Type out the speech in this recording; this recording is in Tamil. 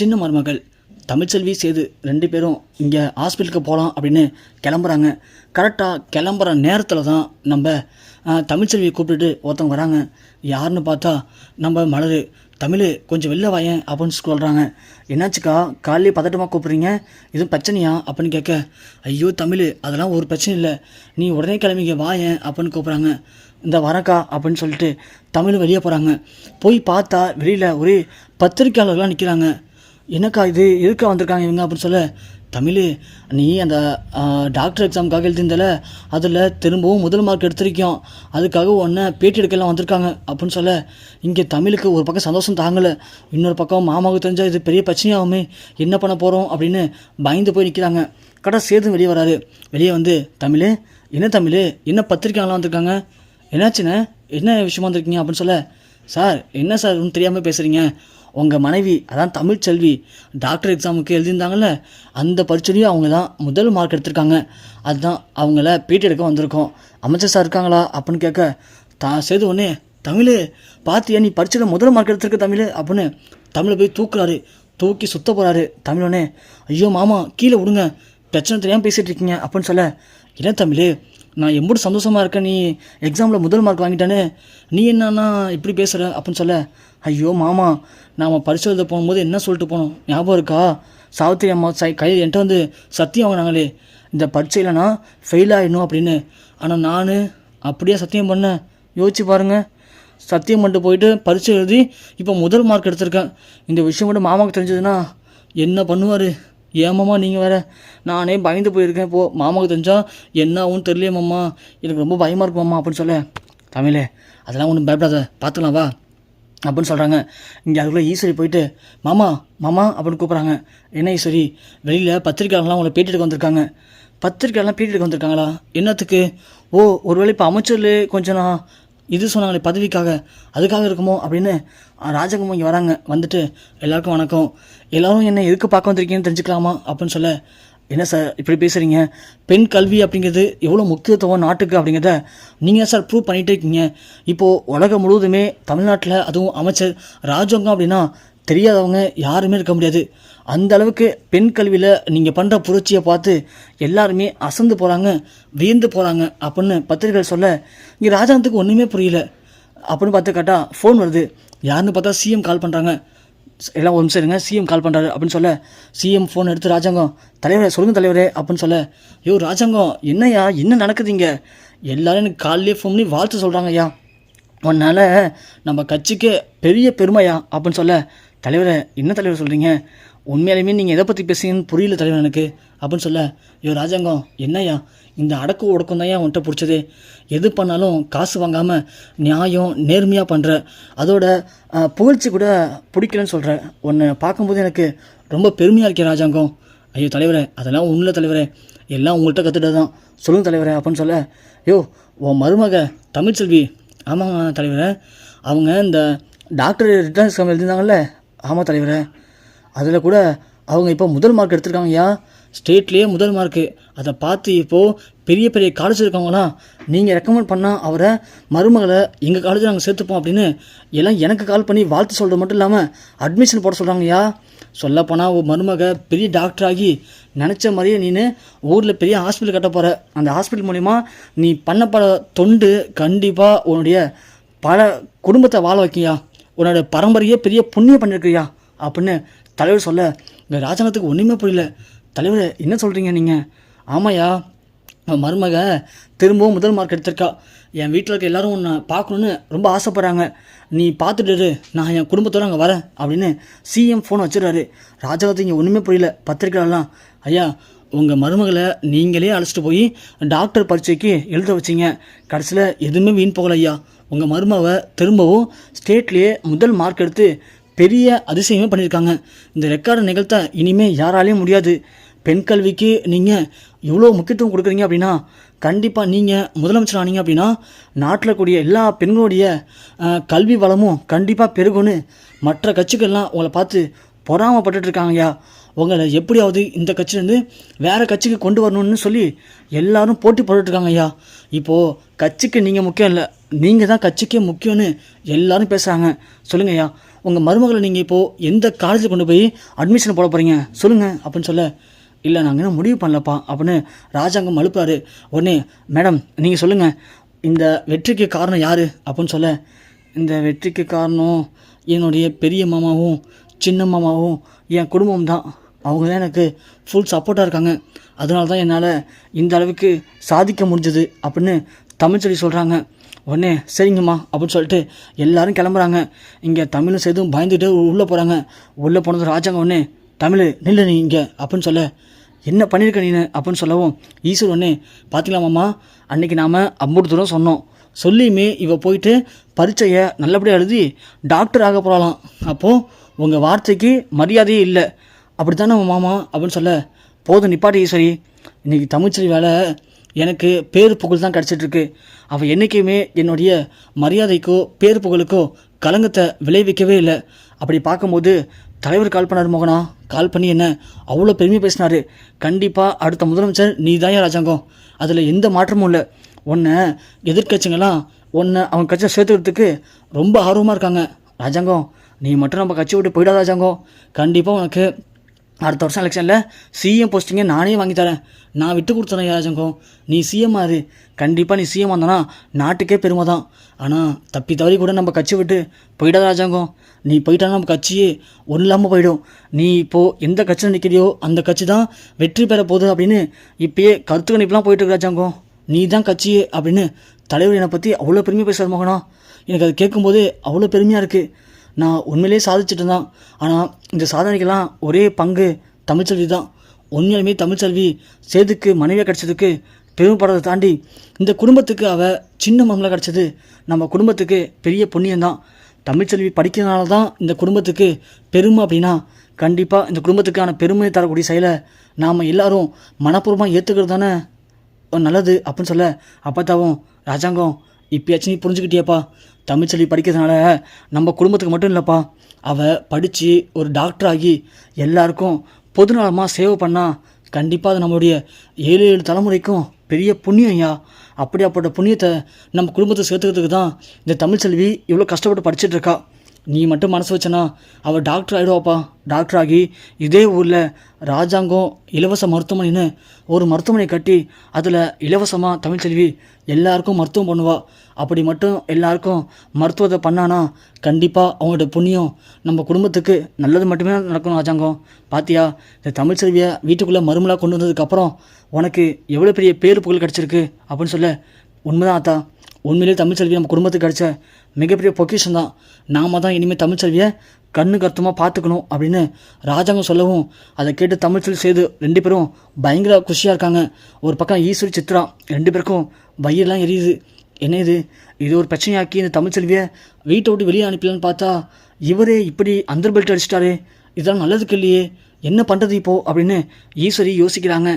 சின்ன மருமகள். தமிழ்ச்செல்வி சேது ரெண்டு பேரும் இங்கே ஹாஸ்பிட்டலுக்கு போகலாம் அப்படின்னு கிளம்புறாங்க. கரெக்டாக கிளம்புற நேரத்தில் தான் நம்ம தமிழ்ச்செல்வியை கூப்பிட்டுட்டு ஒருத்தவங்க வராங்க. யாருன்னு பார்த்தா நம்ம மலர் தமிழ் கொஞ்சம் வெளில வாயேன் அப்படின்னு சொல்கிறாங்க என்னாச்சுக்கா காலையில் பதட்டமாக கூப்பிட்றீங்க? எதுவும் பிரச்சனையா? அப்படின்னு கேட்க ஐயோ தமிழ் அதெல்லாம் ஒரு பிரச்சனை இல்லை. நீ உடனே கிளம்பிங்க வாயேன் அப்படின்னு கூப்பிட்றாங்க. இந்த வரக்கா அப்படின்னு சொல்லிட்டு தமிழ் வெளியே போகிறாங்க போய் பார்த்தா வெளியில் ஒரே பத்திரிக்கையாளர்கள்லாம் நிற்கிறாங்க என்னக்கா இது? எதுக்கா வந்திருக்காங்க இவங்க அப்படின்னு சொல்ல தமிழ் நீ அந்த டாக்டர் எக்ஸாமுக்காக எழுதியிருந்தல அதில் திரும்பவும் முதல் மார்க் எடுத்திருக்கோம் அதுக்காக உன்னை பேட்டி எடுக்கலாம் வந்திருக்காங்க அப்படின்னு சொல்ல இங்கே தமிழுக்கு ஒரு பக்கம் சந்தோஷம் தாங்கலை. இன்னொரு பக்கம் மாமாவுக்கு தெரிஞ்சால் இது பெரிய பிரச்சனையாகுமே. என்ன பண்ண போகிறோம் அப்படின்னு பயந்து போய் நிற்கிறாங்க கடை சேது வெளியே வராரு. வெளியே வந்து தமிழ் என்ன தமிழ்? என்ன பத்திரிக்கைலாம் வந்திருக்காங்க? என்னாச்சுண்ணே? என்ன விஷயமா வந்திருக்கீங்க? அப்படின்னு சொல்ல சார் என்ன சார்? ஒன்றும் தெரியாமல் பேசுகிறீங்க உங்கள் மனைவி அதான் தமிழ் செல்வி டாக்டர் எக்ஸாமுக்கு எழுதியிருந்தாங்கல்ல அந்த பரீட்சையிலையும் அவங்க தான் முதல் மார்க் எடுத்திருக்காங்க. அதுதான் அவங்கள பீட் எடுக்க வந்திருக்கோம். அமைச்சர் சார் இருக்காங்களா அப்படின்னு கேட்க தான் செய்த உடனே தமிழ் பார்த்தியா நீ பரீட்சையில் முதல் மார்க் எடுத்திருக்க தமிழ் அப்படின்னு தமிழை போய் தூக்குறாரு. தூக்கி சுத்த போகிறாரு தமிழ் ஐயோ மாமா கீழே விடுங்க பிரச்சனை தெரியாமல் பேசிகிட்டு இருக்கீங்க அப்படின்னு சொல்ல என்ன தமிழ் நான் எம்பூடு சந்தோஷமாக இருக்கேன் நீ எக்ஸாமில் முதல் மார்க் வாங்கிட்டானே. நீ என்னன்னா இப்படி பேசுகிற அப்படின்னு சொல்ல. ஐயோ மாமா நாம் பரிசோதனை எழுத போகும்போது என்ன சொல்லிட்டு போனோம்? ஞாபகம் இருக்கா? சாவித்திரி அம்மா சை கை என்கிட்ட வந்து சத்தியம் வாங்கினாங்களே. இந்த பரீட்சையில் ஃபெயில் ஆகிடணும் அப்படின்னு. ஆனால் நான் அப்படியே சத்தியம் பண்ணேன். யோசிச்சு பாருங்கள் சத்தியம் பண்ணிட்டு போயிட்டு பரீட்சை எழுதி இப்போ முதல் மார்க் எடுத்திருக்கேன். இந்த விஷயம் மட்டும் மாமாவுக்கு தெரிஞ்சதுன்னா என்ன பண்ணுவார்? ஏமாம்மா நீங்கள் வேற. நானே பயந்து போயிருக்கேன். இப்போ மாமாவுக்கு தெரிஞ்சால் என்ன ஆகும் தெரியலையே மாமா. எனக்கு ரொம்ப பயமாக இருக்கு மாமா அப்படின்னு சொல்ல. தமிழே அதெல்லாம் ஒன்றும் பயப்படாத. பார்த்துக்கலாம் வா. அப்படின்னு சொல்கிறாங்க இங்கே அதுக்குள்ளே ஈஸ்வரி போயிட்டு மாமா மாமா அப்படின்னு கூப்பிட்றாங்க. என்ன ஈஸ்வரி? வெளியில் பத்திரிக்கையாளர்லாம் உங்களை பேட்டி எடுக்க வந்திருக்காங்க. பத்திரிக்கையாளர்லாம் பேட்டி எடுக்க வந்திருக்காங்களா? என்னத்துக்கு? ஓ ஒருவேளை இப்போ அமைச்சர்ல கொஞ்சம் நான் இது சொன்னாங்களே பதவிக்காக அதுக்காக இருக்குமோ அப்படின்னு ராஜகம் இங்கே வராங்க. வந்துட்டு எல்லாருக்கும் வணக்கம். எல்லோரும் என்ன எதுக்கு பார்க்க வந்திருக்கீங்கன்னு தெரிஞ்சுக்கலாமா அப்படின்னு சொல்ல என்ன சார் இப்படி பேசுகிறீங்க பெண் கல்வி அப்படிங்கிறது எவ்வளோ முக்கியத்துவம் நாட்டுக்கு அப்படிங்கிறத நீங்கள் சார் ப்ரூவ் பண்ணிகிட்டே இருக்கீங்க. இப்போது உலகம் முழுவதுமே தமிழ்நாட்டில் அதுவும் அமைச்சர் ராஜவங்க அப்படின்னா தெரியாதவங்க யாருமே இருக்க முடியாது. அந்த அளவுக்கு பெண் கல்வியில் நீங்கள் பண்ணுற புரட்சியை பார்த்து எல்லாருமே அசந்து போகிறாங்க வியந்து போகிறாங்க அப்படின்னு பத்திரிகைகள் சொல்ல இங்கே ராஜாந்தத்துக்கு ஒன்றுமே புரியல அப்படின்னு பார்த்து கேட்டால் ஃபோன் வருது. யாருன்னு பார்த்தா சிஎம் கால் பண்ணுறாங்க எல்லாம் ஒரு நிமிஷம் இருங்க சிஎம் கால் பண்ணுறாரு அப்படின்னு சொல்ல சிஎம் ஃபோன் எடுத்து ராஜாங்கம் தலைவரே சொல்லுங்கள் தலைவரே அப்படின்னு சொல்ல ஐயோ ராஜாங்கம் என்னய்யா என்ன நடக்குதுங்க? எல்லோரும் எனக்கு காலையிலே ஃபோன் பண்ணி வாழ்த்து சொல்கிறாங்க ஐயா உன்னால் நம்ம கட்சிக்கு பெரிய பெருமையா அப்படின்னு சொல்ல தலைவரை என்ன தலைவர் சொல்கிறீங்க உண்மையாலுமே நீங்கள் எதை பற்றி பேசுங்கன்னு புரியல தலைவர் எனக்கு. அப்படின்னு சொல்ல ஐயோ ராஜாங்கம் என்னையா இந்த அடக்கு ஒடுக்கம் தான் உன்கிட்ட பிடிச்சது? எது பண்ணாலும் காசு வாங்காமல் நியாயம் நேர்மையாக பண்ணுற அதோட புகழ்ச்சி கூட பிடிக்கலன்னு சொல்கிற உன்னை பார்க்கும்போது எனக்கு ரொம்ப பெருமையாக இருக்கே ராஜாங்கம். ஐயோ தலைவரே அதெல்லாம் உண்மையில தலைவரே. எல்லாம் உங்கள்கிட்ட கற்றுட்டு தான். சொல்லுங்கள் தலைவரே அப்படின்னு சொல்ல யோ உன் மருமக தமிழ்ச்செல்வி. ஆமாங்க தலைவரே. அவங்க இந்த டாக்டர் ரிட்டர்ன்ஸ் எக்ஸாம் எழுதியிருந்தாங்கல்ல. ஆமாம் தலைவரே. அதில் கூட அவங்க இப்போ முதல் மார்க் எடுத்திருக்காங்கய்யா ஸ்டேட்லேயே முதல் மார்க்கு அதை பார்த்து இப்போது பெரிய பெரிய காலேஜ் இருக்கவங்களாம் நீங்கள் ரெக்கமெண்ட் பண்ணால் அவரை மருமகளை எங்கள் காலேஜில் நாங்கள் சேர்த்துப்போம் அப்படின்னு எல்லாம் எனக்கு கால் பண்ணி வாழ்த்து சொல்கிறது மட்டும் இல்லாமல் அட்மிஷன் போட சொல்கிறாங்கய்யா சொல்லப்போனால் உன் மருமக பெரிய டாக்டர் ஆகி நினச்ச மாதிரியே நீனு ஊரில் பெரிய ஹாஸ்பிட்டல் கட்ட போகிற அந்த ஹாஸ்பிட்டல் மூலிமா நீ பண்ண பல தொண்டு கண்டிப்பாக உன்னுடைய பல குடும்பத்தை வாழ வைக்கியா. உன்னோட பரம்பரையே பெரிய புண்ணியம் பண்ணியிருக்கியா அப்படின்னு தலைவர் சொல்ல இந்த ராஜாங்கத்துக்கு ஒன்றுமே புரியல. தலைவர் என்ன சொல்கிறீங்க நீங்கள் ஆமாயா மருமக திரும்பவும் முதல் மார்க் எடுத்திருக்கா. என் வீட்டில் இருக்க எல்லாரும் உன்னை பார்க்கணுன்னு ரொம்ப ஆசைப்பட்றாங்க. நீ பார்த்துட்டு நான் என் குடும்பத்தோடு அங்கே வரேன் அப்படின்னு சிஎம் ஃபோன் வச்சிடுறாரு. ராஜாவத்துக்கு இங்கே ஒன்றுமே புரியல. பத்திரிக்கைலாம் ஐயா உங்கள் மருமகளை நீங்களே அழைச்சிட்டு போய் டாக்டர் பரீட்சைக்கு எழுத வச்சீங்க. கடைசியில் எதுவுமே வீண் போகல ஐயா. உங்கள் மருமவை திரும்பவும் ஸ்டேட்லேயே முதல் மார்க் எடுத்து பெரிய அதிசயமே பண்ணியிருக்காங்க. இந்த ரெக்கார்டை நிகழ்த்த இனிமேல் யாராலையும் முடியாது. பெண் கல்விக்கு நீங்கள் இவ்வளோ முக்கியத்துவம் கொடுக்குறீங்க அப்படின்னா கண்டிப்பாக நீங்கள் முதலமைச்சர் ஆனீங்க அப்படின்னா நாட்டில் கூடிய எல்லா பெண்களுடைய கல்வி வளமும் கண்டிப்பாக பெருகும்னு மற்ற கட்சிகள்லாம் உங்களை பார்த்து பொறாமப்பட்டுட்ருக்காங்கய்யா உங்களை எப்படியாவது இந்த கட்சியிலேருந்து வேறு கட்சிக்கு கொண்டு வரணும்னு சொல்லி எல்லாரும் போட்டி போட்டுட்ருக்காங்க ஐயா. இப்போது கட்சிக்கு நீங்கள் முக்கியம் இல்லை நீங்கள் தான் கட்சிக்கே முக்கியம்னு எல்லோரும் பேசுகிறாங்க சொல்லுங்க ஐயா. உங்கள் மருமகளை நீங்கள் இப்போது எந்த காலேஜில் கொண்டு போய் அட்மிஷன் போட போகிறீங்க சொல்லுங்கள் அப்படின்னு சொல்ல இல்லை நாங்கள் இன்னும் முடிவு பண்ணலப்பா அப்படின்னு ராஜாங்கம் அழுப்பாரு உடனே மேடம் நீங்கள் சொல்லுங்கள் இந்த வெற்றிக்கு காரணம் யார்? அப்படின்னு சொல்ல இந்த வெற்றிக்கு காரணம் என்னுடைய பெரிய மாமாவும் சின்ன மாமாவும் என் குடும்பம் தான். அவங்க தான் எனக்கு ஃபுல் சப்போர்ட்டாக இருக்காங்க. அதனால தான் என்னால் இந்த அளவுக்கு சாதிக்க முடிஞ்சது அப்படின்னு தமிழ்ச்செல்வி சொல்கிறாங்க உடனே சரிங்கம்மா அப்படின்னு சொல்லிட்டு எல்லாரும் கிளம்புறாங்க. இங்கே தமிழும் சேதும் பயந்துட்டு உள்ளே போகிறாங்க உள்ளே போனது ராஜாங்க உடனே தமிழ் நில்லு நீ இங்கே அப்படின்னு சொல்ல என்ன பண்ணியிருக்க நீ அப்படின்னு சொல்லவும் ஈஸ்வர் உடனே பார்த்துக்கலாமாம்மா மாமா அன்னைக்கு நாம் அம்பூர் தூரம் சொன்னோம். சொல்லியுமே இவ போயிட்டு பரீட்சையை நல்லபடியாக எழுதி டாக்டர் ஆக போகலாம் அப்போது உங்கள் வார்த்தைக்கு மரியாதையே இல்லை. அப்படி தானே மாமா அப்படின்னு சொல்ல போதும் நிப்பாட்டி ஈஸ்வரி. இன்றைக்கி தமிழ்ச்செல்வி வேலை எனக்கு பேர் புகழ் தான் கிடச்சிட்ருக்கு. அவள் என்றைக்குமே என்னுடைய மரியாதைக்கோ பேர் புகழுக்கோ களங்கத்தை விளைவிக்கவே இல்லை. அப்படி பார்க்கும்போது தலைவர் கால் பண்ணார் மோகனா. கால் பண்ணி என்ன அவ்வளோ பெருமையாக பேசினார். கண்டிப்பாக அடுத்த முதலமைச்சர் நீ தான் ராஜாங்கம் அதில் எந்த மாற்றமும் இல்லை. உன்னை எதிர்க்கட்சிங்கெல்லாம் உன்னை அவன் கட்சியை சேர்த்துக்கிறதுக்கு ரொம்ப ஆர்வமாக இருக்காங்க. ராஜாங்கம் நீ மட்டும் நம்ம கட்சி விட்டு போயிடாத ராஜாங்கம் கண்டிப்பாக உனக்கு அடுத்த வருஷம் எலெக்ஷனில் சிஎம் போஸ்டிங்கை நானே வாங்கி தரேன். நான் விட்டு கொடுத்தேன் ராஜாங்கம் நீ சிஎம் ஆறு கண்டிப்பாக நீ சிஎம் வந்தனா நாட்டுக்கே பெருமை தான். ஆனால் தப்பி தவறி கூட நம்ம கட்சி விட்டு போயிடாத ராஜாங்கம் நீ போயிட்டாலும் நம்ம கட்சியே ஒன்றும் இல்லாமல் போயிடும். நீ இப்போது எந்த கட்சியில் நிற்கிறியோ அந்த கட்சி தான் வெற்றி பெற போகுது அப்படின்னு இப்பயே கருத்து கணிப்புலாம் போயிட்டு இருக்கு ராஜாங்கம் நீ தான் கட்சியே அப்படின்னு தலைவர் என்னை பற்றி அவ்வளோ பெருமையாக பேசுகிறார் மோகனா. எனக்கு அது கேட்கும்போது அவ்வளோ பெருமையாக இருக்குது நான் உண்மையிலேயே சாதிச்சுட்டு தான் ஆனால் இந்த சாதனைக்கெல்லாம் ஒரே பங்கு தமிழ்ச்செல்வி தான். உண்மையிலுமே தமிழ்ச்செல்வி சேதுக்கு மனைவியாக கிடச்சதுக்கு பெருமைப்படுறதை தாண்டி இந்த குடும்பத்துக்கு அவள் சின்ன மகளாக கிடச்சது நம்ம குடும்பத்துக்கு பெரிய புண்ணியம்தான் தமிழ்ச்செல்வி படிக்கிறதுனால தான் இந்த குடும்பத்துக்கு பெருமை அப்படின்னா கண்டிப்பாக இந்த குடும்பத்துக்கான பெருமையை தரக்கூடிய செயலை நாம் எல்லாரும் மனப்பூர்வமாக ஏற்றுக்கிறது தானே நல்லது அப்படின்னு சொல்ல அப்பத்தாவும் ராஜாங்கம் இப்பயாச்சும் நீ புரிஞ்சுக்கிட்டியாப்பா. தமிழ்ச்செல்வி படிக்கிறதுனால நம்ம குடும்பத்துக்கு மட்டும் இல்லைப்பா. அவள் படித்து ஒரு டாக்டர் ஆகி எல்லாருக்கும் பொதுநலமாக சேவை பண்ணால் கண்டிப்பாக அது நம்மளுடைய ஏழு ஏழு தலைமுறைக்கும் பெரிய புண்ணியம் ஐயா. அப்படியாப்பட்ட புண்ணியத்தை நம்ம குடும்பத்தை சேர்த்துக்கிறதுக்கு தான் இந்த தமிழ்ச்செல்வி இவ்வளோ கஷ்டப்பட்டு படிச்சுட்டு இருக்கா. நீ மட்டும் மனசு வச்சனா அவள் டாக்டர் ஆகிடுவாப்பா டாக்டர் ஆகி இதே ஊரில் ராஜாங்கம் இலவச மருத்துவமனைன்னு ஒரு மருத்துவமனை கட்டி அதில் இலவசமாக தமிழ்ச்செல்வி எல்லாருக்கும் மருத்துவம் பண்ணுவா. அப்படி மட்டும் எல்லாருக்கும் மருத்துவத்தை பண்ணானா கண்டிப்பாக அவங்களோட புண்ணியம் நம்ம குடும்பத்துக்கு நல்லது மட்டுமே நடக்கணும் ராஜாங்கம். பாத்தியா இந்த தமிழ்ச்செல்வியை வீட்டுக்குள்ளே மருமலாக கொண்டு வந்ததுக்கப்புறம் உனக்கு எவ்வளோ பெரிய பேர் புகழ் கிடச்சிருக்கு அப்படின்னு சொல்ல உண்மைதான் அத்தா உண்மையிலே தமிழ்ச்செல்வி நம்ம குடும்பத்துக்கு கிடைச்ச மிகப்பெரிய பொக்கிஷன் தான். நாம தான் இனிமேல் தமிழ்ச்செல்வியை கண்ணு கருத்தமாக பார்த்துக்கணும் அப்படின்னு ராஜாங்கம் சொல்லவும் அதை கேட்டு தமிழ்ச்செல்வி செய்து ரெண்டு பேரும் பயங்கர குஷியாக இருக்காங்க. ஒரு பக்கம் ஈஸ்வரி சித்ரா ரெண்டு பேருக்கும் வயிறுலாம் எரியுது. என்ன இது? இது ஒரு பிரச்சனையாக்கி இந்த தமிழ்ச்செல்வியை வீட்டை விட்டு வெளியே அனுப்பலான்னு பார்த்தா இவரே இப்படி அந்தர் பெல்ட் அடிச்சிட்டாரு. இதெல்லாம் நல்லதுக்கு இல்லையே. என்ன பண்ணுறது இப்போது அப்படின்னு ஈஸ்வரி யோசிக்கிறாங்க.